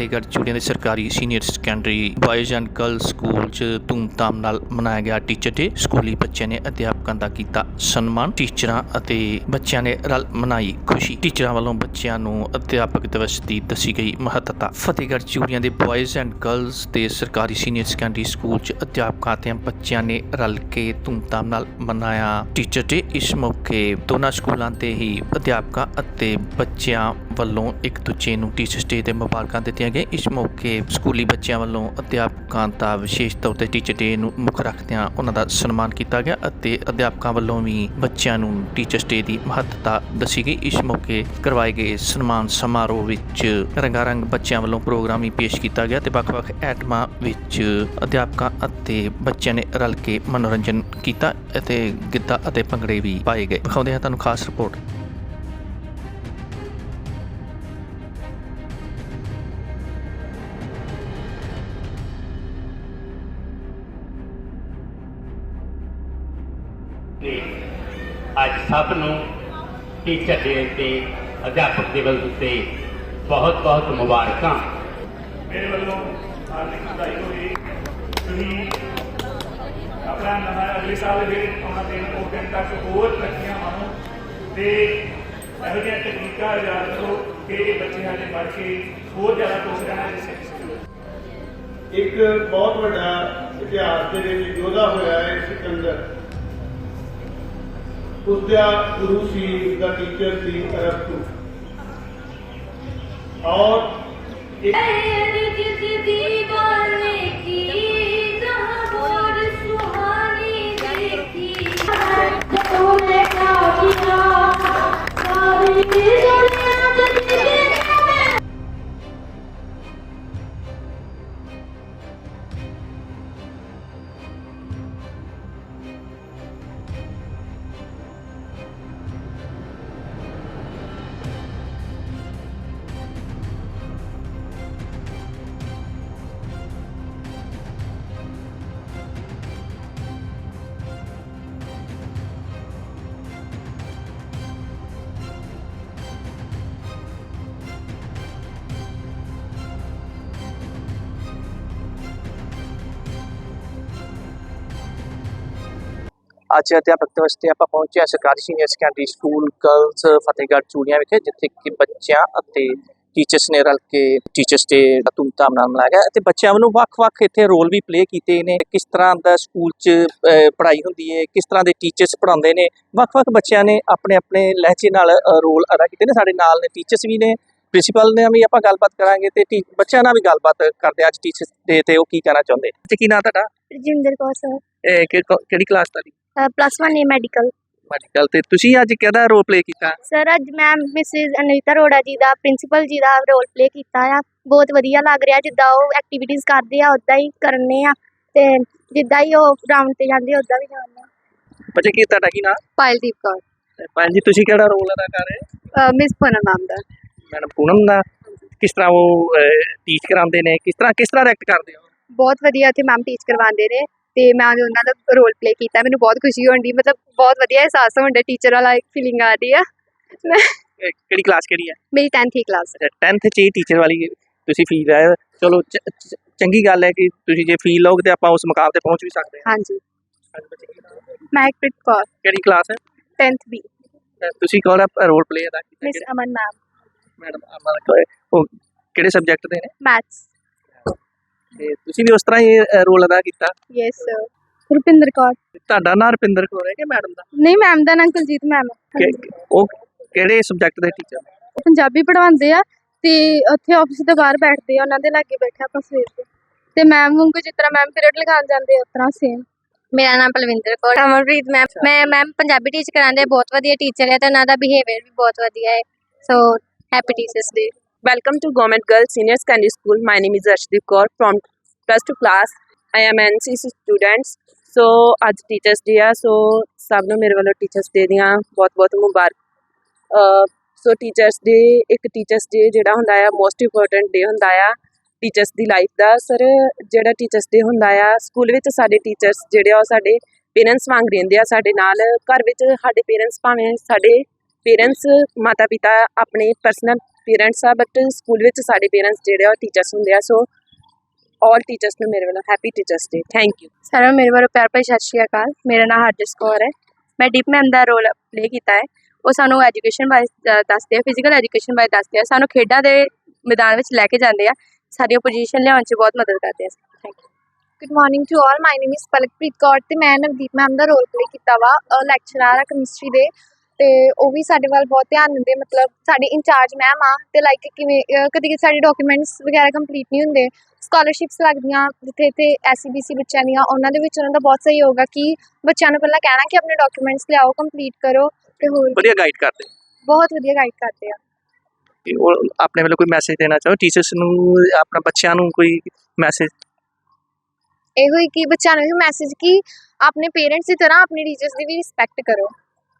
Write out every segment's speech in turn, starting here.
ਫਤਿਹਗੜ੍ਹ ਚੂੜੀਆਂ ਦੇ ਸਰਕਾਰੀ senior secondary boys and girls school 'ਚ ਧੂਮਧਾਮ ਨਾਲ ਮਨਾਇਆ ਗਿਆ। ਟੀਚਰ ਡੇ ਸਕੂਲੀ ਬੱਚਿਆਂ ਨੇ ਅਧਿਆਪਕ ਦਾ ਕੀਤਾ ਸਨਮਾਨ, ਟੀਚਰਾਂ ਅਤੇ ਬੱਚਿਆਂ ਨੇ ਰਲ ਮਨਾਈ ਖੁਸ਼ੀ। ਟੀਚਰਾਂ ਵੱਲੋਂ ਬੱਚਿਆਂ ਨੂੰ ਅਧਿਆਪਕ ਦਿਵਸ ਦੀ ਦੱਸੀ ਗਈ ਮਹੱਤਤਾ। ਫਤਿਹਗੜ੍ਹ ਚੂੜੀਆਂ ਦੇ ਬॉयਜ਼ ਐਂਡ ਗਰਲਸ ਦੇ ਸਰਕਾਰੀ ਸੀਨੀਅਰ ਸੈਕੰਡਰੀ ਸਕੂਲ 'ਚ ਅਧਿਆਪਕਾਂ ਅਤੇ ਬੱਚਿਆਂ ਨੇ ਰਲ ਕੇ ਧੂਮਧਾਮ ਨਾਲ ਮਨਾਇਆ। ਟੀਚਰ ਡੇ ਇਸ ਮੌਕੇ ਦੋਨਾਂ ਸਕੂਲਾਂ ਤੇ ਹੀ ਅਧਿਆਪਕਾਂ ਅਤੇ ਬੱਚਿਆਂ ਵੱਲੋਂ ਇੱਕ ਦੂਜੇ ਨੂੰ ਟੀਚਰਸ ਡੇ ਦੇ ਮੁਬਾਰਕਾਂ ਦਿੱਤੀਆਂ ਗਈਆਂ। ਇਸ ਮੌਕੇ ਸਕੂਲੀ ਬੱਚਿਆਂ ਵੱਲੋਂ ਅਧਿਆਪਕਾਂ ਦਾ ਵਿਸ਼ੇਸ਼ ਤੌਰ ਤੇ ਟੀਚਰ ਡੇ ਨੂੰ ਮੁੱਖ ਰੱਖਦਿਆਂ ਉਹਨਾਂ ਦਾ ਸਨਮਾਨ ਕੀਤਾ ਗਿਆ ਅਤੇ ਅਧਿਆਪਕਾਂ ਵੱਲੋਂ ਵੀ ਬੱਚਿਆਂ ਨੂੰ ਟੀਚਰਸ ਡੇ ਦੀ ਮਹੱਤਤਾ ਦੱਸੀ ਗਈ। ਇਸ ਮੌਕੇ ਕਰਵਾਏ ਗਏ ਸਨਮਾਨ ਸਮਾਰੋਹ ਵਿੱਚ ਰੰਗਾਰੰਗ ਬੱਚਿਆਂ ਵੱਲੋਂ ਪ੍ਰੋਗਰਾਮ ਵੀ ਪੇਸ਼ ਕੀਤਾ ਗਿਆ ਤੇ ਵੱਖ-ਵੱਖ ਐਟਮਾਂ ਵਿੱਚ ਅਧਿਆਪਕਾਂ ਅਤੇ ਬੱਚਿਆਂ ਨੇ ਰਲ ਕੇ ਮਨੋਰੰਜਨ ਕੀਤਾ ਅਤੇ ਗਿੱਧਾ ਅਤੇ ਭੰਗੜੇ ਵੀ ਪਾਏ ਗਏ। ਵਿਖਾਉਂਦੇ ਹਾਂ ਤੁਹਾਨੂੰ ਖਾਸ ਰਿਪੋਰਟ। ਅੱਜ ਸਭ ਨੂੰ ਟੀਚਰ ਡੇ ਤੇ ਅਧਿਆਪਕ ਦਿਵਸ ਉੱਤੇ ਬਹੁਤ ਬਹੁਤ ਮੁਬਾਰਕਾਂ। ਮੇਰੇ ਵੱਲੋਂ ਹਾਰਦਿਕ ਵਧਾਈ ਹੋਵੇ। ਤੁਸੀਂ ਆਪਣਾ ਨਵਾਂ ਅਗਲੇ ਸਾਲ ਦੇ ਆਉਣਾ ਦਿਨ ਉਹ ਦਿਨ ਤੱਕ ਹੋਰ ਤਰੱਕੀਆਂ ਮਾਣੋ ਤੇ ਇਹੋ ਜਿਹੀਆਂ ਤਕਨੀਕਾਂ ਯਾਦ ਕਰੋ ਕਿ ਇਹ ਬੱਚੇ ਸਾਡੇ ਪੜ੍ਹ ਕੇ ਹੋਰ ਜ਼ਿਆਦਾ ਖੁਸ਼ ਰਹਿਣਾ ਤੇ ਸਿੱਖ ਸਕਣ ਇੱਕ ਬਹੁਤ ਵੱਡਾ ਇਤਿਹਾਸ ਦੇ ਵਿੱਚ ਯੋਧਾ ਹੋਇਆ ਹੈ ਸਿਕੰਦਰ। ਉਸਦਾ ਗੁਰੂ ਸੀ ਉਸਦਾ ਟੀਚਰ ਸੀ ਅਰਸਤੂ ਔਰ ਇੱਕ ਜਿਸ ਦੀ ਅੱਜ ਅਧਿਆਪਕ ਦਿਵਸ ਤੇ ਆਪਾਂ ਪਹੁੰਚੇ ਹਾਂ ਸਰਕਾਰੀ senior secondary school girls Fatehgarh Churian ਵਿਖੇ, ਜਿੱਥੇ ਕਿ ਬੱਚਿਆਂ ਅਤੇ ਟੀਚਰਸ ਨੇ ਰਲ ਕੇ ਟੀਚਰਸ ਡੇ ਦਾ ਧੂਮਧਾਮ ਨਾਲ ਮਨਾਇਆ ਗਿਆ ਅਤੇ ਬੱਚਿਆਂ ਵੱਲੋਂ ਵੱਖ-ਵੱਖ ਇੱਥੇ ਰੋਲ ਵੀ ਪਲੇ ਕੀਤੇ ਨੇ। ਕਿਸ ਤਰ੍ਹਾਂ ਦਾ ਸਕੂਲ 'ਚ ਪੜ੍ਹਾਈ ਹੁੰਦੀ ਹੈ ਕਿਸ ਤਰ੍ਹਾਂ ਦੇ ਟੀਚਰਸ ਪੜ੍ਹਾਉਂਦੇ ਨੇ, ਵੱਖ-ਵੱਖ ਬੱਚਿਆਂ ਨੇ ਆਪਣੇ ਆਪਣੇ ਲਹਿਜੇ ਨਾਲ ਰੋਲ ਅਦਾ ਕੀਤੇ ਨੇ। ਸਾਡੇ ਨਾਲ ਨੇ ਟੀਚਰਸ ਵੀ ਨੇ ਪ੍ਰਿੰਸੀਪਲ ਨੇ ਵੀ ਆਪਾਂ ਗੱਲਬਾਤ ਕਰਾਂਗੇ ਤੇ ਟੀ- ਬੱਚਿਆਂ ਨਾਲ ਵੀ ਗੱਲਬਾਤ ਕਰਦੇ ਹਾਂ ਅੱਜ ਟੀਚਰਸ ਡੇ ਤੇ ਉਹ ਕੀ ਕਹਿਣਾ ਚਾਹੁੰਦੇ? ਤੇ ਕੀ ਨਾਂ ਤੁਹਾਡਾ? ਰਜਿੰਦਰ ਕੌਰ ਸਰ। ਇਹ ਕਿ- ਕਿਹੜੀ ਕਲਾਸ ਤੁਹਾਡੀ? ਪਲੱਸ 1 ਏ ਮੈਡੀਕਲ ਮੈਡੀਕਲ ਤੇ ਤੁਸੀਂ ਅੱਜ ਕਿਹਦਾ ਰੋਲ ਪਲੇ ਕੀਤਾ? ਸਰ ਅੱਜ ਮੈਂ ਮਿਸਿਸ ਅਨੀਤਾ ਰੋੜਾ ਜੀ ਦਾ ਪ੍ਰਿੰਸੀਪਲ ਜੀ ਦਾ ਰੋਲ ਪਲੇ ਕੀਤਾ ਆ। ਬਹੁਤ ਵਧੀਆ ਲੱਗ ਰਿਹਾ ਜਿੱਦਾਂ ਉਹ ਐਕਟੀਵਿਟੀਜ਼ ਕਰਦੇ ਆ ਉਦਾਂ ਹੀ ਕਰਨੇ ਆ। ਤੇ ਜਿੱਦਾਂ ਹੀ ਉਹ ਰਾਉਂਡ ਤੇ ਜਾਂਦੇ ਉਦਾਂ ਵੀ ਜਾਂਦੇ ਆ। ਬੱਚੇ ਕੀ ਤੁਹਾਡਾ ਕੀ ਨਾਮ ਪਾਇਲਦੀਪ ਕੌਰ। ਪੰਜ ਜੀ ਤੁਸੀਂ ਕਿਹੜਾ ਰੋਲ ਅਦਾ ਕਰ ਰਹੇ ਹੋ? ਮਿਸ ਪੂਨਮ ਨਾਮ ਦਾ। ਮੈਡਮ ਪੂਨਮ ਦਾ ਕਿਸ ਤਰ੍ਹਾਂ ਉਹ ਟੀਚ ਕਰਾਉਂਦੇ ਨੇ ਕਿਸ ਤਰ੍ਹਾਂ ਕਿਸ ਤਰ੍ਹਾਂ ਐਕਟ ਕਰਦੇ ਹੋ? ਬਹੁਤ ਵਧੀਆ ਇੱਥੇ ਮੈਮ ਟੀਚ ਕਰਵਾਉਂਦੇ ਨੇ ਤੇ ਮੈਂ ਉਹਨਾਂ ਦਾ ਰੋਲ ਪਲੇ ਕੀਤਾ। ਮੈਨੂੰ ਬਹੁਤ ਖੁਸ਼ੀ ਹੁੰਦੀ ਮਤਲਬ ਬਹੁਤ ਵਧੀਆ ਅਹਿਸਾਸ ਹੁੰਦਾ ਟੀਚਰ ਵਾਲਾ ਇੱਕ ਫੀਲਿੰਗ ਆ ਰਹੀ ਆ। ਮੈਂ ਕਿਹੜੀ ਕਲਾਸ ਕਿਹੜੀ ਹੈ ਮੇਰੀ 10th ਹੀ ਕਲਾਸ 10th ਚ ਹੀ ਟੀਚਰ ਵਾਲੀ ਤੁਸੀਂ ਫੀਲ ਹੈ। ਚਲੋ ਚੰਗੀ ਗੱਲ ਹੈ ਕਿ ਤੁਸੀਂ ਜੇ ਫੀਲ ਲਓਗੇ ਤੇ ਆਪਾਂ ਉਸ ਮੁਕਾਮ ਤੇ ਪਹੁੰਚ ਵੀ ਸਕਦੇ ਹਾਂ। ਹਾਂਜੀ। ਅੱਜ ਬੱਚੇ ਕੀ ਨਾਮ ਹੈ? ਮਹਿਕਪ੍ਰੀਤ ਕੌਰ। ਕਿਹੜੀ ਕਲਾਸ ਹੈ? 10th ਬੀ ਤੁਸੀਂ ਕੌਣ ਰੋਲ ਪਲੇ ਅਦਾ ਕੀਤਾ miss Aman ma'am madam Aman Kaur, ਉਹ ਕਿਹੜੇ ਸਬਜੈਕਟ ਦੇ ਨੇ? ਮੈਥਸ ਤੇ ਤੁਸੀਂ ਵੀ ਉਸ ਤਰ੍ਹਾਂ ਹੀ ਰੋਲ ਅਦਾ ਕੀਤਾ? Yes sir Rupinder Kaur. ਤੁਹਾਡਾ ਨਾਂ ਰੁਪਿੰਦਰ ਕੌਰ ਹੈ ਕਿ ਮੈਡਮ ਦਾ? ਨਹੀਂ ਮੈਮ ਦਾ ਨਾਂ ਕੁਲਜੀਤ ਮੈਮ ਕਿ- ਉਹ ਕਿਹੜੇ ਸਬਜੈਕਟ ਦੇ ਟੀਚਰ ਉਹ ਪੰਜਾਬੀ ਪੜ੍ਹਾਉਂਦੇ ਆ ਤੇ ਉੱਥੇ ਆਫਿਸ ਦੇ ਬਾਹਰ ਬੈਠਦੇ ਆ ਉਹਨਾਂ ਦੇ ਲਾਗੇ ਬੈਠਾ ਆਪਾਂ ਸਵੇਰ ਦੇ। ਤੇ ਮੈਮ ਵਾਂਗੂ ਜਿਸ ਤਰ੍ਹਾਂ ਮੈਮ ਪੀਰੀਅਡ ਲਗਾਉਣ ਜਾਂਦੇ ਆ ਉਸ ਤਰ੍ਹਾਂ ਸੇਮ ਮੇਰਾ ਨਾਮ ਪਲਵਿੰਦਰ ਕੌਰ ਅਮਰਪ੍ਰੀਤ ਮੈਮ। ਮੈਂ ਮੈਮ ਪੰਜਾਬੀ ਟੀਚ ਕਰਾਉਂਦੇ ਬਹੁਤ ਵਧੀਆ ਟੀਚਰ ਹੈ ਤੇ ਉਹਨਾਂ ਦਾ ਬਿਹੇਵੀਅਰ ਵੀ ਬਹੁਤ ਵਧੀਆ ਹੈ। So happy teachers day Welcome to Government Girls Senior Secondary School. My name is Arshdeep Kaur from plus two class. I am NCC student. So ਅੱਜ ਟੀਚਰਸ ਡੇ ਆ ਸੋ ਸਭ ਨੂੰ ਮੇਰੇ ਵੱਲੋਂ ਟੀਚਰਸ ਡੇ ਦੀਆਂ ਬਹੁਤ ਬਹੁਤ ਮੁਬਾਰਕ ਸੋ ਟੀਚਰਸ ਡੇ ਇੱਕ ਟੀਚਰਸ ਡੇ ਜਿਹੜਾ ਹੁੰਦਾ ਆ ਮੋਸਟ ਇੰਪੋਰਟੈਂਟ ਡੇ ਹੁੰਦਾ ਆ ਟੀਚਰਸ ਦੀ ਲਾਈਫ ਦਾ ਸਰ ਜਿਹੜਾ ਟੀਚਰਸ ਡੇ ਹੁੰਦਾ ਆ ਸਕੂਲ ਵਿੱਚ ਸਾਡੇ ਟੀਚਰਸ ਜਿਹੜੇ ਆ, ਉਹ ਸਾਡੇ ਪੇਰੈਂਟਸ ਵਾਂਗ ਰਹਿੰਦੇ ਆ ਸਾਡੇ ਨਾਲ ਘਰ ਵਿੱਚ ਸਾਡੇ ਪੇਰੈਂਟਸ ਭਾਵੇਂ ਸਾਡੇ ਪੇਰੈਂਟਸ ਮਾਤਾ ਪਿਤਾ ਆਪਣੇ ਪਰਸਨਲ ਪੇਰੈਂਟਸ ਆ ਬਟ ਸਕੂਲ ਵਿੱਚ ਸਾਡੇ ਪੇਰੈਂਟਸ ਜਿਹੜੇ ਆ ਟੀਚਰਸ ਹੁੰਦੇ ਆ ਸੋ ਆਲ ਟੀਚਰਸ ਨੂੰ ਮੇਰੇ ਵੱਲੋਂ happy teachers day thank you ਸਾਰਿਆਂ ਨੂੰ ਮੇਰੇ ਵੱਲੋਂ ਪਿਆਰ ਭਰੀ ਸਤਿ ਸ਼੍ਰੀ ਅਕਾਲ। ਮੇਰਾ ਨਾਮ ਹਰਜਸ ਕੌਰ ਹੈ। ਮੈਂ ਡੀਪ ਮੈਮ ਦਾ ਰੋਲ ਪਲੇ ਕੀਤਾ ਹੈ। ਉਹ ਸਾਨੂੰ ਐਜੂਕੇਸ਼ਨ ਬਾਰੇ ਦੱਸਦੇ ਆ ਫਿਜ਼ੀਕਲ ਐਜੂਕੇਸ਼ਨ ਬਾਰੇ ਦੱਸਦੇ ਆ। ਸਾਨੂੰ ਖੇਡਾਂ ਦੇ ਮੈਦਾਨ ਵਿੱਚ ਲੈ ਕੇ ਜਾਂਦੇ ਆ। ਸਾਡੀਆਂ ਪੋਜੀਸ਼ਨ ਲਿਆਉਣ 'ਚ ਬਹੁਤ ਮਦਦ ਕਰਦੇ ਆ thank you good morning to all my name is Palakpreet Kaur ਤੇ ਮੈਂ ਨਵਦੀਪ ਮੈਮ ਦਾ ਰੋਲ ਪਲੇ ਕੀਤਾ ਵਾ ਲੈਕਚਰਰ ਆ ਕੈਮਿਸਟਰੀ ਦੇ। ਤੇ ਉਹ ਵੀ ਸਾਡੇ ਵੱਲ ਬਹੁਤ ਧਿਆਨ ਦਿੰਦੇ ਮਤਲਬ ਸਾਡੇ ਇੰਚਾਰਜ ਮੈਮ ਆ ਤੇ ਲਾਈਕ ਕਿਵੇਂ ਅ, ਕਦੀ ਸਾਡੇ ਡਾਕੂਮੈਂਟਸ ਵਗੈਰਾ ਕੰਪਲੀਟ ਨਹੀਂ ਹੁੰਦੇ। ਸਕਾਲਰਸ਼ਿਪਸ ਲੱਗਦੀਆਂ ਜਿੱਥੇ ਇੱਥੇ ਐਸਸੀਬੀਸੀ ਬੱਚਿਆਂ ਦੀਆਂ ਉਹਨਾਂ ਦੇ ਵਿੱਚ ਉਹਨਾਂ ਦਾ ਬਹੁਤ ਸਹਿਯੋਗ ਆ ਕਿ ਬੱਚਿਆਂ ਨੂੰ ਪਹਿਲਾਂ ਕਹਿਣਾ ਕਿ ਆਪਣੇ ਡਾਕੂਮੈਂਟਸ ਲਿਆਓ ਕੰਪਲੀਟ ਕਰੋ ਤੇ ਹੋਰ ਵਧੀਆ ਗਾਈਡ ਕਰਦੇ। ਬਹੁਤ ਵਧੀਆ ਗਾਈਡ ਕਰਦੇ ਆ। ਤੇ ਉਹ ਆਪਣੇ ਵੱਲੋਂ ਕੋਈ ਮੈਸੇਜ ਦੇਣਾ ਚਾਹੋ? ਟੀਚਰਸ ਨੂੰ ਆਪਣਾ ਬੱਚਿਆਂ ਨੂੰ ਕੋਈ ਮੈਸੇਜ ਇਹੋ ਹੀ ਕਿ ਬੱਚਿਆਂ ਨੂੰ ਇਹ ਮੈਸੇਜ ਕਿ ਆਪਣੇ ਪੇਰੈਂਟਸ ਦੀ ਤਰ੍ਹਾਂ ਆਪਣੇ ਟੀਚਰਸ ਦੀ ਵੀ ਰਿਸਪੈਕਟ ਕਰੋ।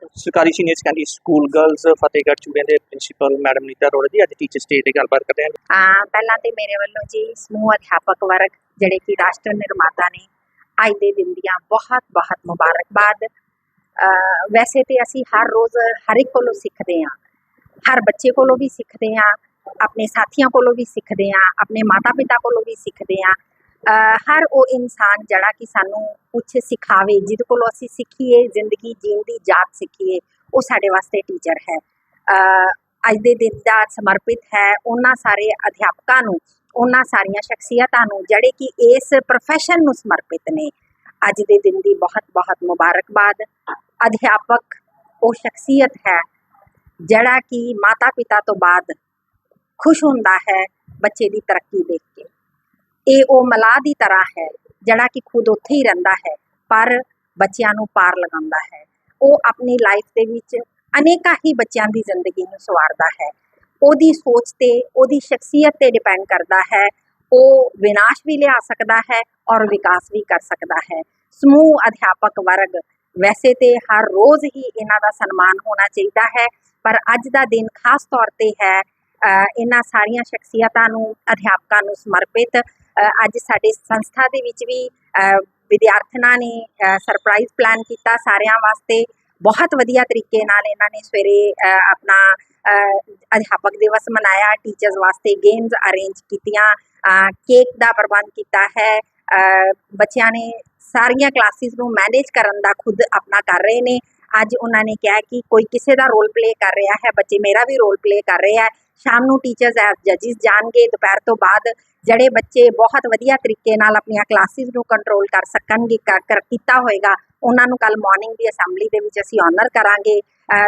ਸਰਕਾਰੀ senior secondary school girls Fatehgarh Churian ਦੇ ਪ੍ਰਿੰਸੀਪਲ ਮੈਡਮ ਨੀਤਾ ਅਰੋੜਾ ਜੀ, ਅੱਜ ਟੀਚਰਸ ਡੇ ਤੇ ਗੱਲਬਾਤ ਕਰਦੇ ਹਾਂ। ਹਾਂ, ਪਹਿਲਾਂ ਤੇ ਮੇਰੇ ਵੱਲੋਂ ਜੀ ਸਮੂਹ ਅਧਿਆਪਕ ਵਰਗ, ਜਿਹੜੇ ਕਿ ਰਾਸ਼ਟਰ ਨਿਰਮਾਤਾ ਨੇ, ਅੱਜ ਦੇ ਦਿਨ ਦੀਆਂ ਬਹੁਤ ਬਹੁਤ ਮੁਬਾਰਕਬਾਦ ਵੈਸੇ ਤੇ ਅਸੀਂ ਹਰ ਰੋਜ਼ ਹਰ ਇੱਕ ਕੋਲੋਂ ਸਿੱਖਦੇ ਹਾਂ। ਹਰ ਬੱਚੇ ਕੋਲੋਂ ਵੀ ਸਿੱਖਦੇ ਹਾਂ, ਆਪਣੇ ਸਾਥੀਆਂ ਕੋਲੋਂ ਵੀ ਸਿੱਖਦੇ ਹਾਂ, ਆਪਣੇ ਮਾਤਾ ਪਿਤਾ ਕੋਲੋਂ ਵੀ ਸਿੱਖਦੇ ਹਾਂ। ਹਰ ਉਹ ਇਨਸਾਨ ਜਿਹੜਾ ਕਿ ਸਾਨੂੰ ਕੁਛ ਸਿਖਾਵੇ, ਜਿਹਦੇ ਕੋਲੋਂ ਅਸੀਂ ਸਿੱਖੀਏ, ਜ਼ਿੰਦਗੀ ਜੀਣ ਦੀ ਜਾਤ ਸਿੱਖੀਏ, ਉਹ ਸਾਡੇ ਵਾਸਤੇ ਟੀਚਰ ਹੈ। ਅੱਜ ਦੇ ਦਿਨ ਦਾ ਸਮਰਪਿਤ ਹੈ ਉਹਨਾਂ ਸਾਰੇ ਅਧਿਆਪਕਾਂ ਨੂੰ, ਉਹਨਾਂ ਸਾਰੀਆਂ ਸ਼ਖਸੀਅਤਾਂ ਨੂੰ, ਜਿਹੜੇ ਕਿ ਇਸ ਪ੍ਰੋਫੈਸ਼ਨ ਨੂੰ ਸਮਰਪਿਤ ਨੇ। ਅੱਜ ਦੇ ਦਿਨ ਦੀ ਬਹੁਤ ਬਹੁਤ ਮੁਬਾਰਕਬਾਦ। ਅਧਿਆਪਕ, ਉਹ ਸ਼ਖਸੀਅਤ ਹੈ, ਜਿਹੜਾ ਕਿ ਮਾਤਾ ਪਿਤਾ ਤੋਂ ਬਾਅਦ ਖੁਸ਼ ਹੁੰਦਾ ਹੈ ਬੱਚੇ ਦੀ ਤਰੱਕੀ ਦੇਖ ਕੇ। ਇਹ ਉਹ ਮਲਾਹ ਦੀ ਤਰ੍ਹਾਂ ਹੈ ਜਿਹੜਾ ਕਿ ਖੁਦ ਉੱਥੇ ਹੀ ਰਹਿੰਦਾ ਹੈ ਪਰ ਬੱਚਿਆਂ ਨੂੰ ਪਾਰ ਲਗਾਉਂਦਾ ਹੈ। ਉਹ ਆਪਣੀ ਲਾਈਫ ਦੇ ਵਿੱਚ ਅਨੇਕਾਂ ਹੀ ਬੱਚਿਆਂ ਦੀ ਜ਼ਿੰਦਗੀ ਨੂੰ ਸਵਾਰਦਾ ਹੈ। ਉਹਦੀ ਸੋਚ ਤੇ ਉਹਦੀ ਸ਼ਖਸੀਅਤ ਤੇ ਡਿਪੈਂਡ ਕਰਦਾ ਹੈ। ਉਹ ਵਿਨਾਸ਼ ਵੀ ਲਿਆ ਸਕਦਾ ਹੈ ਔਰ ਵਿਕਾਸ ਵੀ ਕਰ ਸਕਦਾ ਹੈ। ਸਮੂਹ ਅਧਿਆਪਕ ਵਰਗ ਵੈਸੇ ਤੇ ਹਰ ਰੋਜ਼ ਹੀ ਇਹਨਾਂ ਦਾ ਸਨਮਾਨ ਹੋਣਾ ਚਾਹੀਦਾ ਹੈ ਪਰ ਅੱਜ ਦਾ ਦਿਨ ਖਾਸ ਤੌਰ ਤੇ ਹੈ ਅ, ਇਹਨਾਂ ਸਾਰੀਆਂ ਸ਼ਖਸੀਅਤਾਂ ਨੂੰ ਅਧਿਆਪਕਾਂ ਨੂੰ ਸਮਰਪਿਤ ਅੱਜ ਸਾਡੇ ਸੰਸਥਾ ਦੇ ਵਿੱਚ ਵੀ ਵਿਦਿਆਰਥਣਾਂ ਨੇ ਸਰਪ੍ਰਾਈਜ਼ ਪਲਾਨ ਕੀਤਾ ਸਾਰਿਆਂ ਵਾਸਤੇ। ਬਹੁਤ ਵਧੀਆ ਤਰੀਕੇ ਨਾਲ ਇਹਨਾਂ ਨੇ ਸਵੇਰੇ ਆਪਣਾ ਅਧਿਆਪਕ ਦਿਵਸ ਮਨਾਇਆ ਟੀਚਰਸ ਵਾਸਤੇ ਗੇਮਸ ਅਰੇਂਜ ਕੀਤੀਆਂ ਕੇਕ ਦਾ ਪ੍ਰਬੰਧ ਕੀਤਾ ਹੈ। ਬੱਚਿਆਂ ਨੇ ਸਾਰੀਆਂ ਕਲਾਸਿਸ ਨੂੰ ਮੈਨੇਜ ਕਰਨ ਦਾ ਖੁਦ ਆਪਣਾ ਕਰ ਰਹੇ ਨੇ। ਅੱਜ ਉਹਨਾਂ ਨੇ ਕਿਹਾ ਕਿ ਕੋਈ ਕਿਸੇ ਦਾ ਰੋਲ ਪਲੇ ਕਰ ਰਿਹਾ ਹੈ, ਬੱਚੇ ਮੇਰਾ ਵੀ ਰੋਲ ਪਲੇ ਕਰ ਰਿਹਾ ਹੈ। ਸ਼ਾਮ ਨੂੰ ਟੀਚਰਸ ਐਸ ਜੱਜਿਸ ਜਾਣਗੇ, ਦੁਪਹਿਰ ਤੋਂ ਬਾਅਦ ਜਿਹੜੇ ਬੱਚੇ ਬਹੁਤ ਵਧੀਆ ਤਰੀਕੇ ਨਾਲ ਆਪਣੀਆਂ ਕਲਾਸਿਸ ਨੂੰ ਕੰਟਰੋਲ ਕਰ ਸਕਣਗੇ ਕਰ ਕਰ, ਕੀਤਾ ਹੋਏਗਾ, ਉਹਨਾਂ ਨੂੰ ਕੱਲ ਮਾਰਨਿੰਗ ਦੀ ਅਸੈਂਬਲੀ ਦੇ ਵਿੱਚ ਅਸੀਂ ਆਨਰ ਕਰਾਂਗੇ।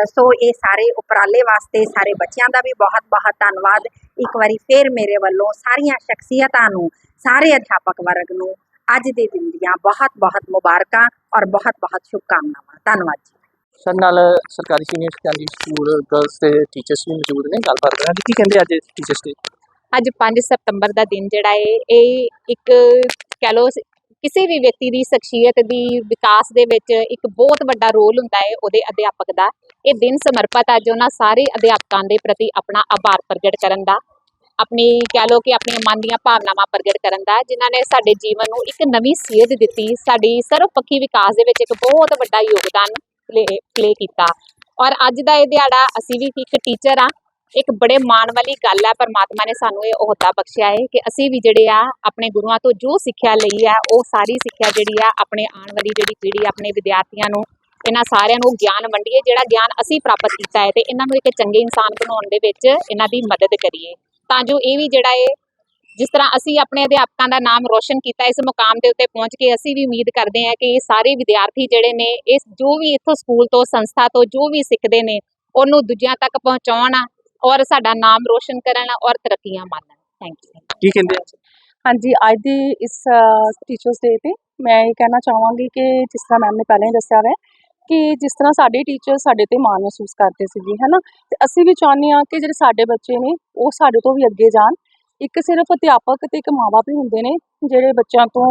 ਸੋ ਇਹ ਸਾਰੇ ਉਪਰਾਲੇ ਵਾਸਤੇ ਸਾਰੇ ਬੱਚਿਆਂ ਦਾ ਵੀ ਬਹੁਤ ਬਹੁਤ ਧੰਨਵਾਦ। ਇੱਕ ਵਾਰੀ ਫੇਰ ਮੇਰੇ ਵੱਲੋਂ ਸਾਰੀਆਂ ਸ਼ਖਸੀਅਤਾਂ ਨੂੰ, ਸਾਰੇ ਅਧਿਆਪਕ ਵਰਗ ਨੂੰ ਅੱਜ ਦੇ ਦਿਨ ਦੀਆਂ ਬਹੁਤ ਬਹੁਤ ਮੁਬਾਰਕਾਂ ਔਰ ਬਹੁਤ ਬਹੁਤ ਸ਼ੁਭਕਾਮਨਾਵਾਂ। ਧੰਨਵਾਦ ਜੀ। ਸਰ, ਨਾਲ ਸਰਕਾਰੀ ਸੀਨੀਅਰ ਸੈਕੰਡਰੀ ਸਕੂਲ ਗਰਲਸ ਦੇ ਟੀਚਰਸ ਵੀ ਮੌਜੂਦ ਨੇ। ਗੱਲਬਾਤ ਕਰਾਂਗੇ। ਕੀ ਕਹਿੰਦੇ ਅੱਜ ਟੀਚਰਸ ਡੇ ਅੱਜ 5 ਸਤੰਬਰ ਦਾ ਦਿਨ ਜਿਹੜਾ ਹੈ, ਇਹ ਇੱਕ ਕਹਿ ਲਓ, ਕਿਸੇ ਵੀ ਵਿਅਕਤੀ ਦੀ ਸ਼ਖਸੀਅਤ ਦੀ ਵਿਕਾਸ ਦੇ ਵਿੱਚ ਇੱਕ ਬਹੁਤ ਵੱਡਾ ਰੋਲ ਹੁੰਦਾ ਹੈ ਉਹਦੇ ਅਧਿਆਪਕ ਦਾ। ਇਹ ਦਿਨ ਸਮਰਪਿਤ ਅੱਜ ਉਹਨਾਂ ਸਾਰੇ ਅਧਿਆਪਕਾਂ ਦੇ ਪ੍ਰਤੀ ਆਪਣਾ ਆਭਾਰ ਪ੍ਰਗਟ ਕਰਨ ਦਾ, ਆਪਣੀ ਕਹਿ ਲੋ ਕਿ ਆਪਣੀਆਂ ਮਨ ਦੀਆਂ ਭਾਵਨਾਵਾਂ ਪ੍ਰਗਟ ਕਰਨ ਦਾ, ਜਿਨ੍ਹਾਂ ਨੇ ਸਾਡੇ ਜੀਵਨ ਨੂੰ ਇੱਕ ਨਵੀਂ ਸੇਧ ਦਿੱਤੀ। ਸਾਡੀ ਸਰਵਪੱਖੀ ਵਿਕਾਸ ਦੇ ਵਿੱਚ ਇੱਕ ਬਹੁਤ ਵੱਡਾ ਯੋਗਦਾਨ ਪਲੇ ਕੀਤਾ। ਔਰ ਅੱਜ ਦਾ ਇਹ ਦਿਹਾੜਾ ਅਸੀਂ ਵੀ ਇੱਕ ਟੀਚਰ ਆ ਇੱਕ ਬੜੇ ਮਾਣ ਵਾਲੀ ਗੱਲ ਹੈ, ਪਰਮਾਤਮਾ ਨੇ ਸਾਨੂੰ ਇਹ ਅਹੁਦਾ ਬਖਸ਼ਿਆ ਹੈ ਕਿ ਅਸੀਂ ਵੀ ਜਿਹੜੇ ਆ, ਆਪਣੇ ਗੁਰੂਆਂ ਤੋਂ ਜੋ ਸਿੱਖਿਆ ਲਈ ਆ ਉਹ ਸਾਰੀ ਸਿੱਖਿਆ ਜਿਹੜੀ ਆ, ਆਪਣੇ ਆਉਣ ਵਾਲੀ ਜਿਹੜੀ ਪੀੜ੍ਹੀ, ਆਪਣੇ ਵਿਦਿਆਰਥੀਆਂ ਨੂੰ, ਇਹਨਾਂ ਸਾਰਿਆਂ ਨੂੰ ਗਿਆਨ ਵੰਡੀਏ, ਜਿਹੜਾ ਗਿਆਨ ਅਸੀਂ ਪ੍ਰਾਪਤ ਕੀਤਾ ਹੈ ਤੇ ਇਹਨਾਂ ਨੂੰ ਇੱਕ ਚੰਗੇ ਇਨਸਾਨ ਬਣਾਉਣ ਦੇ ਵਿੱਚ ਇਹਨਾਂ ਦੀ ਮਦਦ ਕਰੀਏ। ਤਾਂ ਜੋ ਇਹ ਵੀ ਜਿਹੜਾ ਹੈ ਜਿਸ ਤਰ੍ਹਾਂ ਅਸੀਂ ਆਪਣੇ ਅਧਿਆਪਕਾਂ ਦਾ ਨਾਮ ਰੋਸ਼ਨ ਕੀਤਾ ਇਸ ਮੁਕਾਮ ਦੇ ਉੱਤੇ ਪਹੁੰਚ ਕੇ ਅਸੀਂ ਵੀ ਉਮੀਦ ਕਰਦੇ ਹਾਂ ਕਿ ਇਹ ਸਾਰੇ ਵਿਦਿਆਰਥੀ ਜਿਹੜੇ ਨੇ ਇਸ ਜੋ ਵੀ ਇੱਥੋਂ ਸਕੂਲ ਤੋਂ ਸੰਸਥਾ ਤੋਂ ਜੋ ਵੀ ਸਿੱਖਦੇ ਨੇ ਉਹਨੂੰ ਦੂਜਿਆਂ ਤੱਕ ਪਹੁੰਚਾਉਣ ਔਰ ਸਾਡਾ ਨਾਮ ਰੋਸ਼ਨ ਕਰਨ ਔਰ ਤਰੱਕੀਆਂ ਮਾਣਨ। ਥੈਂਕ ਯੂ ਕੀ ਕਹਿੰਦੇ ਹਾਂਜੀ ਅੱਜ ਦੀ ਇਸ ਟੀਚਰਸ ਡੇ ਤੇ ਮੈਂ ਇਹ ਕਹਿਣਾ ਚਾਹਾਂਗੀ ਕਿ ਜਿਸ ਤਰ੍ਹਾਂ ਮੈਮ ਨੇ ਪਹਿਲਾਂ ਹੀ ਦੱਸਿਆ ਹੈ ਕਿ ਜਿਸ ਤਰ੍ਹਾਂ ਸਾਡੇ ਟੀਚਰ ਸਾਡੇ ਤੇ ਮਾਣ ਮਹਿਸੂਸ ਕਰਦੇ ਸੀਗੇ ਹੈ ਨਾ ਤੇ ਅਸੀਂ ਵੀ ਚਾਹੁੰਦੇ ਹਾਂ ਕਿ ਜਿਹੜੇ ਸਾਡੇ ਬੱਚੇ ਨੇ ਉਹ ਸਾਡੇ ਤੋਂ ਵੀ ਅੱਗੇ ਜਾਣ ਇੱਕ ਸਿਰਫ ਅਧਿਆਪਕ ਤੇ ਇੱਕ ਮਾਪੇ ਹੀ ਹੁੰਦੇ ਨੇ ਜਿਹੜੇ ਬੱਚਿਆਂ ਤੋਂ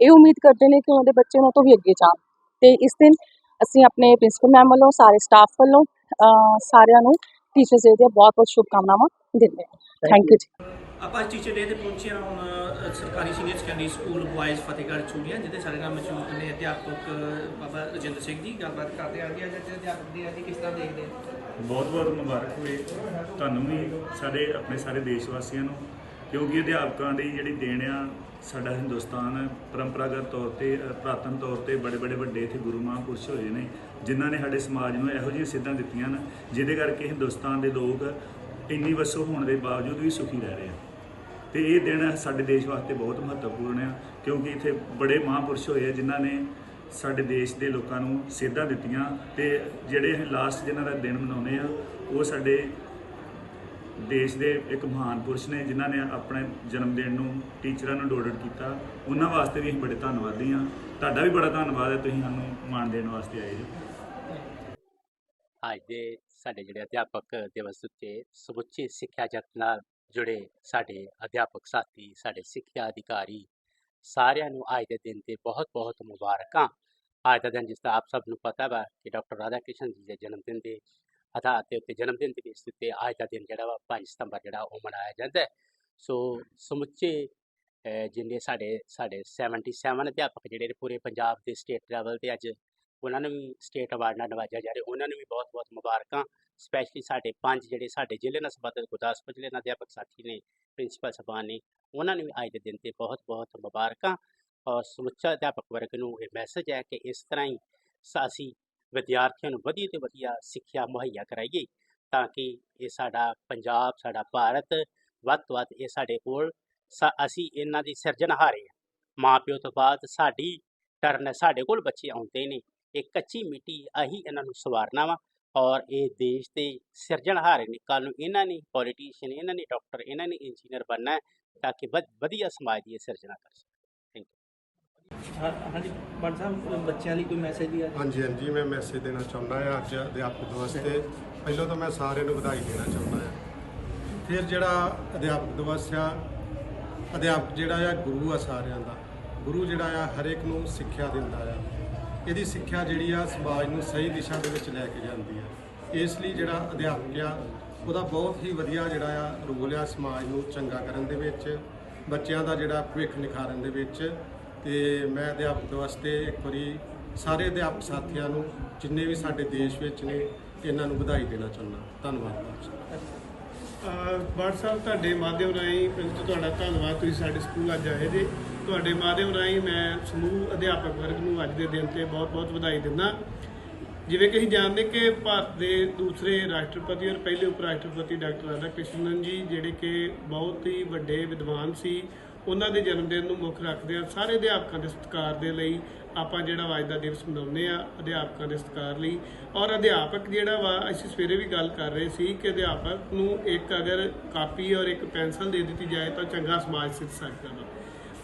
ਇਹ ਉਮੀਦ ਕਰਦੇ ਨੇ ਕਿ ਉਹਨਾਂ ਦੇ ਬੱਚੇ ਉਹਨਾਂ ਤੋਂ ਵੀ ਅੱਗੇ ਜਾਣ। ਤੇ ਇਸ ਦਿਨ ਅਸੀਂ ਆਪਣੇ ਪ੍ਰਿੰਸੀਪਲ ਮੈਮ ਵੱਲੋਂ ਸਾਰੇ ਸਟਾਫ ਵੱਲੋਂ ਸਾਰਿਆਂ ਨੂੰ ਟੀਚਰਸ ਡੇ ਦੀਆਂ ਬਹੁਤ ਬਹੁਤ ਸ਼ੁਭਕਾਮਨਾਵਾਂ ਦਿੰਦੇ ਹਾਂ। ਥੈਂਕ ਯੂ ਜੀ। ਆਪਾਂ ਟੀਚਰ ਡੇ ਤੇ ਪਹੁੰਚੇ ਹਾਂ ਹੁਣ ਸਰਕਾਰੀ senior secondary school boys Fatehgarh Churian ਜਿੱਥੇ ਸਾਡੇ ਨਾਲ ਮੌਜੂਦ ਨੇ ਅਧਿਆਪਕ ਬਾਬਾ ਰਜਿੰਦਰ ਸਿੰਘ ਜੀ। ਗੱਲਬਾਤ ਕਰਦੇ ਆਂ ਅੱਜ ਦੇ ਅਧਿਆਪਕ ਦੀ ਅੱਜ ਕਿਸ ਤਰ੍ਹਾਂ ਦੇਖਦੇ ਬਹੁਤ ਬਹੁਤ ਮੁਬਾਰਕ ਹੋਵੇ ਤੁਹਾਨੂੰ ਵੀ ਸਾਡੇ ਆਪਣੇ ਸਾਰੇ ਦੇਸ਼ ਵਾਸੀਆਂ ਨੂੰ ਕਿਉਂਕਿ ਅਧਿਆਪਕਾਂ ਦੀ ਜਿਹੜੀ ਦੇਣ ਆ ਸਾਡਾ ਹਿੰਦੁਸਤਾਨ ਪਰੰਪਰਾਗਤ ਤੌਰ ਤੇ ਅ, ਪੁਰਾਤਨ ਤੌਰ ਤੇ ਬੜੇ ਬੜੇ ਵੱਡੇ ਇੱਥੇ ਗੁਰੂ ਮਹਾਂਪੁਰਸ਼ ਹੋਏ ਨੇ ਜਿਨ੍ਹਾਂ ਨੇ ਸਾਡੇ ਸਮਾਜ ਨੂੰ ਇਹੋ ਜਿਹੀਆਂ ਸਿੱਧਾਂ ਦਿੱਤੀਆਂ ਨੇ ਜਿਹਦੇ ਕਰਕੇ ਹਿੰਦੁਸਤਾਨ ਦੇ ਲੋਕ ਇੰਨੀ ਵਸੋਂ ਹੋਣ ਦੇ ਬਾਵਜੂਦ ਵੀ ਸੁਖੀ ਰਹਿ ਰਹੇ ਆ। ਤੇ ਇਹ ਦਿਨ ਸਾਡੇ ਦੇਸ਼ ਵਾਸਤੇ ਬਹੁਤ ਮਹੱਤਵਪੂਰਨ ਆ ਕਿਉਂਕਿ ਇੱਥੇ ਬੜੇ ਮਹਾਂਪੁਰਸ਼ ਹੋਏ ਆ ਜਿਨ੍ਹਾਂ ਨੇ ਸਾਡੇ ਦੇਸ਼ ਦੇ ਲੋਕਾਂ ਨੂੰ ਸੇਧਾਂ ਦਿੱਤੀਆਂ ਤੇ ਜਿਹੜੇ ਅਸੀਂ ਲਾਸਟ ਜਿਨ੍ਹਾਂ ਦਾ ਦਿਨ ਮਨਾਉਂਦੇ ਆ ਉਹ ਸਾਡੇ ਦੇਸ਼ ਦੇ ਇੱਕ ਮਹਾਨ ਪੁਰਸ਼ ਨੇ ਜਿਨ੍ਹਾਂ ਨੇ ਆਪਣੇ ਜਨਮ ਦਿਨ ਨੂੰ ਟੀਚਰਾਂ ਨੂੰ ਡੋਨੇਟ ਕੀਤਾ। ਉਹਨਾਂ ਵਾਸਤੇ ਵੀ ਅਸੀਂ ਬੜੇ ਧੰਨਵਾਦੀ ਹਾਂ। ਤੁਹਾਡਾ ਵੀ ਬੜਾ ਧੰਨਵਾਦ ਹੈ ਤੁਸੀਂ ਸਾਨੂੰ ਮਾਣ ਦੇਣ ਵਾਸਤੇ ਆਏ ਜੀ ਅੱਜ ਦੇ ਸਾਡੇ ਜਿਹੜੇ ਅਧਿਆਪਕ ਦਿਵਸ ਉੱਤੇ ਸਮੁੱਚੇ ਸਿੱਖਿਆ ਜਗਤ ਨਾਲ ਜੁੜੇ ਸਾਡੇ ਅਧਿਆਪਕ ਸਾਥੀ, ਸਾਡੇ ਸਿੱਖਿਆ ਅਧਿਕਾਰੀ ਸਾਰਿਆਂ ਨੂੰ ਅੱਜ ਦੇ ਦਿਨ ਤੇ ਬਹੁਤ-ਬਹੁਤ ਮੁਬਾਰਕਾਂ। ਅੱਜ ਦਾ ਦਿਨ ਜਿਸ ਦਾ ਆਪ ਸਭ ਨੂੰ ਪਤਾ ਵਾ ਕਿ ਡਾਕਟਰ ਰਾਧਾ ਕ੍ਰਿਸ਼ਨ ਜੀ ਦੇ ਜਨਮ ਦਿਨ ਦੇ ਆਧਾਰ ਦੇ ਉੱਤੇ ਜਨਮ ਦਿਨ ਦੇ ਬੇਸ ਉੱਤੇ ਅੱਜ ਦਾ ਦਿਨ ਜਿਹੜਾ ਵਾ 5 ਸਤੰਬਰ ਜਿਹੜਾ ਉਹ ਮਨਾਇਆ ਜਾਂਦਾ ਸੋ ਸਮੁੱਚੇ ਜਿੰਨੇ ਸਾਡੇ ਸਾਡੇ 77 ਅਧਿਆਪਕ ਜਿਹੜੇ ਨੇ ਪੂਰੇ ਪੰਜਾਬ ਦੇ ਸਟੇਟ ਲੈਵਲ ਤੇ ਅੱਜ ਉਹਨਾਂ ਨੂੰ ਵੀ ਸਟੇਟ ਅਵਾਰਡ ਨਾਲ ਨਵਾਜਿਆ ਜਾ ਰਿਹਾ ਉਹਨਾਂ ਨੂੰ ਵੀ ਬਹੁਤ-ਬਹੁਤ ਮੁਬਾਰਕਾਂ ਸਪੈਸ਼ਲੀ ਸਾਡੇ ਪੰਜ ਜਿਹੜੇ ਸਾਡੇ ਜ਼ਿਲ੍ਹੇ ਨਾਲ ਸੰਬੰਧਿਤ ਗੁਰਦਾਸਪੁਰ ਜ਼ਿਲ੍ਹੇ ਨਾਲ ਅਧਿਆਪਕ ਸਾਥੀ ਨੇ ਪ੍ਰਿੰਸੀਪਲ ਸਾਹਿਬਾਨ ਨੇ ਉਹਨਾਂ ਨੂੰ ਵੀ ਅੱਜ ਦੇ ਦਿਨ ਤੇ ਬਹੁਤ-ਬਹੁਤ ਮੁਬਾਰਕਾਂ ਔਰ ਸਮੁੱਚਾ ਅਧਿਆਪਕ ਵਰਗ ਨੂੰ ਇਹ ਮੈਸੇਜ ਹੈ ਕਿ ਇਸ ਤਰ੍ਹਾਂ ਹੀ ਸ- ਵਿਦਿਆਰਥੀਆਂ ਨੂੰ ਵਧੀਆ ਤੋਂ ਵਧੀਆ ਸਿੱਖਿਆ ਮੁਹੱਈਆ ਕਰਾਈਏ ਤਾਂ ਕਿ ਇਹ ਸਾਡਾ ਪੰਜਾਬ, ਸਾਡਾ ਭਾਰਤ ਵੱਧ ਤੋਂ ਵੱਧ ਇਹ ਸਾਡੇ ਕੋਲ ਸ- ਅਸੀਂ ਇਹਨਾਂ ਦੀ ਸਿਰਜਣਹਾਰੇ ਹਾਂ। ਮਾਂ ਪਿਓ ਤੋਂ ਬਾਅਦ ਸਾਡੀ ਟਰਨ ਸਾਡੇ ਕੋਲ ਬੱਚੇ ਆਉਂਦੇ ਨੇ। ਇਹ ਕੱਚੀ ਮਿੱਟੀ ਆਹੀ ਇਹਨਾਂ ਨੂੰ ਸਵਾਰਨਾ ਵਾ ਔਰ ਇਹ ਦੇਸ਼ ਦੇ ਸਿਰਜਣਹਾਰੇ ਨੇ। ਕੱਲ੍ਹ ਨੂੰ ਇਹਨਾਂ ਨੇ ਪੋਲੀਟੀਸ਼ੀਅਨ ਇਹਨਾਂ ਨੇ ਡਾਕਟਰ ਇਹਨਾਂ ਨੇ ਇੰਜੀਨੀਅਰ ਬਣਨਾ ਤਾਂ ਕਿ ਵਧੀਆ ਸਮਾਜ ਦੀ ਇਹ ਸਿਰਜਣਾ ਕਰ ਸਕਣ। ਹਾਂ- ਹਾਂਜੀ ਬਣ ਸਾਹਿਬ ਬੱਚਿਆਂ ਲਈ ਕੋਈ ਮੈਸੇਜ ਵੀ ਆ? ਹਾਂਜੀ ਹਾਂਜੀ, ਮੈਂ ਮੈਸੇਜ ਦੇਣਾ ਚਾਹੁੰਦਾ ਹਾਂ ਅੱਜ ਅਧਿਆਪਕ ਦਿਵਸ ਤੇ। ਪਹਿਲਾਂ ਤਾਂ ਮੈਂ ਸਾਰਿਆਂ ਨੂੰ ਵਧਾਈ ਦੇਣਾ ਚਾਹੁੰਦਾ ਹਾਂ ਫਿਰ ਜਿਹੜਾ ਅਧਿਆਪਕ ਦਿਵਸ ਆ, ਅਧਿਆਪਕ ਜਿਹੜਾ ਆ, ਗੁਰੂ ਆ ਸਾਰਿਆਂ ਦਾ। ਗੁਰੂ ਜਿਹੜਾ ਆ, ਹਰੇਕ ਨੂੰ ਸਿੱਖਿਆ ਦਿੰਦਾ ਆ। ਇਹਦੀ ਸਿੱਖਿਆ ਜਿਹੜੀ ਆ, ਸਮਾਜ ਨੂੰ ਸਹੀ ਦਿਸ਼ਾ ਦੇ ਵਿੱਚ ਲੈ ਕੇ ਜਾਂਦੀ ਆ। ਇਸ ਲਈ ਜਿਹੜਾ ਅਧਿਆਪਕ ਆ, ਉਹਦਾ ਬਹੁਤ ਹੀ ਵਧੀਆ ਜਿਹੜਾ ਆ, ਰੋਲ ਆ ਸਮਾਜ ਨੂੰ ਚੰਗਾ ਕਰਨ ਦੇ ਵਿੱਚ, ਬੱਚਿਆਂ ਦਾ ਜਿਹੜਾ ਭਵਿੱਖ ਨਿਖਾਰਨ ਦੇ ਵਿੱਚ। ਤੇ ਮੈਂ ਅਧਿਆਪਕ ਵਾਸਤੇ ਇੱਕ ਵਾਰੀ ਸਾਰੇ ਅਧਿਆਪਕ ਸਾਥੀਆਂ ਨੂੰ, ਜਿੰਨੇ ਵੀ ਸਾਡੇ ਦੇਸ਼ ਵਿੱਚ ਨੇ, ਇਹਨਾਂ ਨੂੰ ਵਧਾਈ ਦੇਣਾ ਚਾਹੁੰਦਾ। ਧੰਨਵਾਦ ਬਾਟ ਸਾਹਿਬ। ਤੁਹਾਡੇ ਮਾਧਿਅਮ ਰਾਹੀਂ ਪਹਿਲਾਂ ਤਾਂ ਤੁਹਾਡਾ ਧੰਨਵਾਦ। ਤੁਸੀਂ ਸਾਡੇ ਸਕੂਲ ਅੱਜ ਆਏ ਜੇ। ਤੁਹਾਡੇ ਮਾਧਿਅਮ ਰਾਹੀਂ ਮੈਂ ਸਮੂਹ ਅਧਿਆਪਕ ਵਰਗ ਨੂੰ ਅੱਜ ਦੇ ਦਿਨ ਤੇ ਬਹੁਤ-ਬਹੁਤ ਵਧਾਈ ਦਿੰਦਾ। ਜਿਵੇਂ ਕਿ ਅਸੀਂ ਜਾਣਦੇ ਕਿ ਭਾਰਤ ਦੇ ਦੂਸਰੇ ਰਾਸ਼ਟਰਪਤੀ ਔਰ ਪਹਿਲੇ ਉਪ ਰਾਸ਼ਟਰਪਤੀ ਡਾਕਟਰ ਰਾਧਾ ਕ੍ਰਿਸ਼ਨਨ ਜੀ, ਜਿਹੜੇ ਕਿ ਬਹੁਤ ਹੀ ਵੱਡੇ ਵਿਦਵਾਨ ਸੀ ਉਹਨਾਂ ਦੇ ਜਨਮ ਦਿਨ ਨੂੰ ਮੁੱਖ ਰੱਖਦੇ ਆ ਸਾਰੇ ਅਧਿਆਪਕਾਂ ਦੇ ਸਤਿਕਾਰ ਦੇ ਲਈ ਆਪਾਂ ਜਿਹੜਾ ਅੱਜ ਦਾ ਦਿਵਸ ਮਨਾਉਂਦੇ ਆ ਅਧਿਆਪਕਾਂ ਦੇ ਸਤਿਕਾਰ ਲਈ। ਔਰ ਅਧਿਆਪਕ ਜਿਹੜਾ ਵਾ, ਅਸੀਂ ਸਵੇਰੇ ਵੀ ਗੱਲ ਕਰ ਰਹੇ ਸੀ ਕਿ ਅਧਿਆਪਕ ਨੂੰ ਇੱਕ ਅਗਰ ਕਾਪੀ ਔਰ ਇੱਕ ਪੈਨਸਲ ਦੇ ਦਿੱਤੀ ਜਾਏ ਤਾਂ ਚੰਗਾ ਸਮਾਜ ਸਿੱਖ ਸਕਦਾ ਵਾ।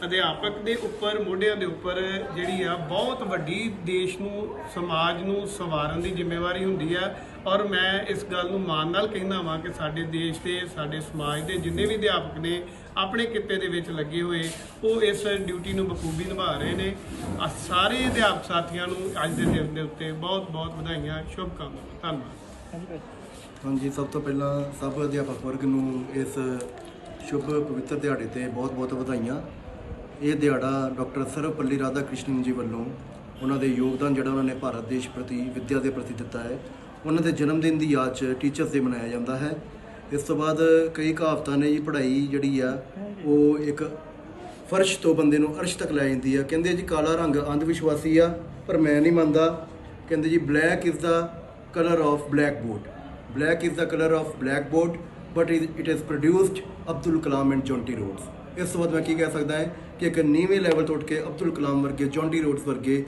ਅਧਿਆਪਕ ਦੇ ਉੱਪਰ, ਮੋਢਿਆਂ ਦੇ ਉੱਪਰ ਜਿਹੜੀ ਆ, ਬਹੁਤ ਵੱਡੀ ਦੇਸ਼ ਨੂੰ, ਸਮਾਜ ਨੂੰ ਸਵਾਰਨ ਦੀ ਜ਼ਿੰਮੇਵਾਰੀ ਹੁੰਦੀ ਆ। ਔਰ ਮੈਂ ਇਸ ਗੱਲ ਨੂੰ ਮਾਣ ਨਾਲ ਕਹਿੰਦਾ ਵਾਂ ਕਿ ਸਾਡੇ ਦੇਸ਼ ਦੇ, ਸਾਡੇ ਸਮਾਜ ਦੇ ਜਿੰਨੇ ਵੀ ਅਧਿਆਪਕ ਨੇ ਆਪਣੇ ਕਿੱਤੇ ਦੇ ਵਿੱਚ ਲੱਗੇ ਹੋਏ, ਉਹ ਇਸ ਡਿਊਟੀ ਨੂੰ ਬਖੂਬੀ ਨਿਭਾ ਰਹੇ ਨੇ। ਆ ਸਾਰੇ ਅਧਿਆਪਕ ਸਾਥੀਆਂ ਨੂੰ ਅੱਜ ਦੇ ਦਿਨ ਦੇ ਉੱਤੇ ਬਹੁਤ ਬਹੁਤ ਵਧਾਈਆਂ, ਸ਼ੁਭ ਧੰਨਵਾਦ। ਹਾਂਜੀ, ਸਭ ਤੋਂ ਪਹਿਲਾਂ ਸਭ ਅਧਿਆਪਕ ਵਰਗ ਨੂੰ ਇਸ ਸ਼ੁਭ ਪਵਿੱਤਰ ਦਿਹਾੜੇ ਤੇ ਬਹੁਤ-ਬਹੁਤ ਵਧਾਈਆਂ। ਇਹ ਦਿਹਾੜਾ ਡਾਕਟਰ ਸਰਵਪੱਲੀ ਰਾਧਾ ਕ੍ਰਿਸ਼ਨਨ ਜੀ ਵੱਲੋਂ ਉਹਨਾਂ ਦੇ ਯੋਗਦਾਨ ਜਿਹੜਾ ਉਹਨਾਂ ਨੇ ਭਾਰਤ ਦੇਸ਼ ਪ੍ਰਤੀ, ਵਿੱਦਿਆ ਦੇ ਪ੍ਰਤੀ ਦਿੱਤਾ ਹੈ, ਉਹਨਾਂ ਦੇ ਜਨਮ ਦਿਨ ਦੀ ਯਾਦ 'ਚ ਟੀਚਰਸ ਡੇ ਮਨਾਇਆ ਜਾਂਦਾ ਹੈ। ਇਸ ਤੋਂ ਬਾਅਦ ਕਈ ਕਹਾਵਤਾਂ ਨੇ ਜੀ, ਪੜ੍ਹਾਈ ਜਿਹੜੀ ਆ, ਉਹ ਇੱਕ ਫਰਸ਼ ਤੋਂ ਬੰਦੇ ਨੂੰ ਅਰਸ਼ ਤੱਕ ਲੈ ਜਾਂਦੀ ਆ। ਕਹਿੰਦੇ ਜੀ, ਕਾਲਾ ਰੰਗ ਅੰਧ ਵਿਸ਼ਵਾਸੀ ਆ, ਪਰ ਮੈਂ ਨਹੀਂ ਮੰਨਦਾ। ਕਹਿੰਦੇ ਜੀ black is the colour of blackboard black is the colour of blackboard but it is produced Abdul Kalam and Jonty Rhodes ਇਸ ਤੋਂ ਬਾਅਦ ਮੈਂ ਕੀ ਕਹਿ ਸਕਦਾ ਹੈ ਕਿ ਇੱਕ ਨੀਵੇਂ ਲੈਵਲ ਤੋਂ ਉੱਠ ਕੇ ਅਬਦੁਲ ਕਲਾਮ ਵਰਗੇ ਜੌਂਟੀ ਰੋਡਸ ਵਰਗੇ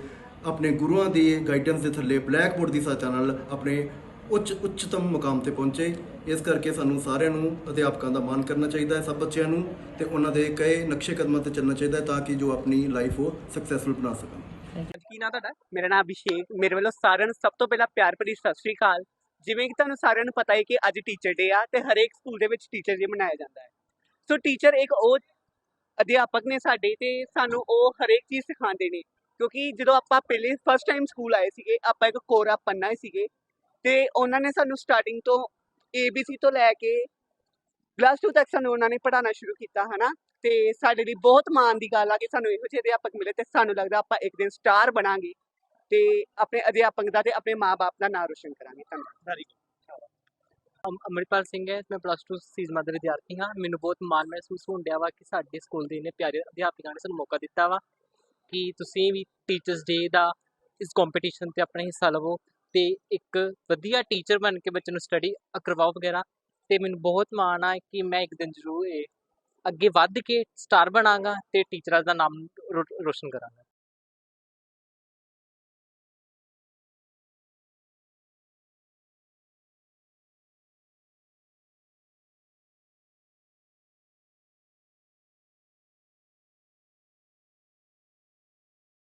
ਆਪਣੇ ਗੁਰੂਆਂ ਦੀ ਗਾਈਡੈਂਸ ਦੇ ਥੱਲੇ ਬਲੈਕ ਬੋਰਡ ਦੀ ਸਹਾਇਤਾ ਨਾਲ ਆਪਣੇ ਉੱਚ ਉੱਚਤਮ ਮੁਕਾਮ ਤੇ ਪਹੁੰਚੇ। ਇਸ ਕਰਕੇ ਸਾਨੂੰ ਸਾਰਿਆਂ ਨੂੰ ਅਧਿਆਪਕਾਂ ਦਾ ਮਾਣ ਕਰਨਾ ਚਾਹੀਦਾ ਹੈ, ਸਭ ਬੱਚਿਆਂ ਨੂੰ ਤੇ ਉਹਨਾਂ ਦੇ ਕਈ ਨਕਸ਼ੇ ਕਦਮਾਂ ਤੇ ਚੱਲਣਾ ਚਾਹੀਦਾ ਹੈ ਤਾਂ ਕਿ ਜੋ ਆਪਣੀ ਲਾਈਫ ਉਹ ਸਕਸੈਸਫੁਲ ਬਣਾ ਸਕਣ। ਕੀ ਨਾਮ ਤੁਹਾਡਾ? ਮੇਰਾ ਨਾਮ ਅਭਿਸ਼ੇਕ। ਮੇਰੇ ਵੱਲੋਂ ਸਾਰਿਆਂ ਨੂੰ ਸਭ ਤੋਂ ਪਹਿਲਾਂ ਪਿਆਰ ਭਰੀ ਸਤਿ ਸ੍ਰੀ ਅਕਾਲ। ਜਿਵੇਂ ਕਿ ਤੁਹਾਨੂੰ ਸਾਰਿਆਂ ਨੂੰ ਪਤਾ ਹੈ ਕਿ ਅੱਜ ਟੀਚਰ ਡੇ ਆ ਤੇ ਹਰੇਕ ਸਕੂਲ ਦੇ ਵਿੱਚ ਟੀਚਰ ਡੇ ਮਨਾਇਆ ਜਾਂਦਾ ਹੈ। ਸੋ ਟੀਚਰ ਇੱਕ ਉਹ ਅਧਿਆਪਕ ਨੇ ਸਾਡੇ ਤੇ ਸਾਨੂੰ ਉਹ ਹਰੇਕ ਚੀਜ਼ ਸਿਖਾਉਂਦੇ ਨੇ। ਕਿਉਂਕਿ ਜਦੋਂ ਆਪਾਂ ਪਹਿਲੇ ਫਸਟ ਟਾਈਮ ਸਕੂਲ ਆਏ ਸੀਗੇ, ਆਪਾਂ ਇੱਕ ਕੋਰਾ ਪੰਨਾ ਹੀ ਸੀਗੇ ਤੇ ਉਹਨਾਂ ਨੇ ਸਾਨੂੰ ਸਟਾਰਟਿੰਗ ਤੋਂ ABC ਤੋਂ ਲੈ ਕੇ ਪਲੱਸ 2 ਤੱਕ ਸਾਨੂੰ ਉਹਨਾਂ ਨੇ ਪੜ੍ਹਾਉਣਾ ਸ਼ੁਰੂ ਕੀਤਾ, ਹਨਾ? ਤੇ ਸਾਡੇ ਲਈ ਬਹੁਤ ਮਾਣ ਦੀ ਗੱਲ ਆ ਕਿ ਸਾਨੂੰ ਇਹੋ ਜਿਹੇ ਅਧਿਆਪਕ ਮਿਲੇ ਤੇ ਸਾਨੂੰ ਲੱਗਦਾ ਆਪਾਂ ਇੱਕ ਦਿਨ ਸਟਾਰ ਬਣਾਂਗੇ ਤੇ ਆਪਣੇ ਅਧਿਆਪਕ ਦਾ ਤੇ ਆਪਣੇ ਮਾਪੇ ਦਾ ਨਾਮ ਰੋਸ਼ਨ ਕਰਾਂਗੇ। ਧੰਨਵਾਦ। ਅਮ- ਅੰਮ੍ਰਿਤਪਾਲ ਸਿੰਘ ਹੈ, ਮੈਂ ਪਲੱਸ 2 ਸੀਜ਼ਮਾ ਦੇ ਵਿਦਿਆਰਥੀ ਹਾਂ। ਮੈਨੂੰ ਬਹੁਤ ਮਾਣ ਮਹਿਸੂਸ ਹੋਣ ਡਿਆ ਵਾ ਕਿ ਸਾਡੇ ਸਕੂਲ ਦੇ ਇੰਨੇ ਪਿਆਰੇ ਅਧਿਆਪਕਾਂ ਨੇ ਸਾਨੂੰ ਮੌਕਾ ਦਿੱਤਾ ਵਾ ਕਿ ਤੁਸੀਂ ਵੀ ਟੀਚਰਸ ਡੇ ਦਾ ਇਸ ਕੰਪੀਟੀਸ਼ਨ ਤੇ ਆਪਣਾ ਹਿੱਸਾ ਲਵੋ। ਤੇ ਇੱਕ ਵਧੀਆ ਟੀਚਰ ਬਣ ਕੇ ਬੱਚੇ ਨੂੰ ਸਟੱਡੀ ਕਰਵਾਓ ਵਗੈਰਾ, ਤੇ ਮੈਨੂੰ ਬਹੁਤ ਮਾਣ ਆ ਕਿ ਮੈਂ ਇੱਕ ਦਿਨ ਜ਼ਰੂਰ ਇਹ ਅੱਗੇ ਵੱਧ ਕੇ ਸਟਾਰ ਬਣਾਂਗਾ ਤੇ ਟੀਚਰਾਂ ਦਾ ਨਾਮ ਰੋ- ਰੋਸ਼ਨ ਕਰਾਂਗਾ।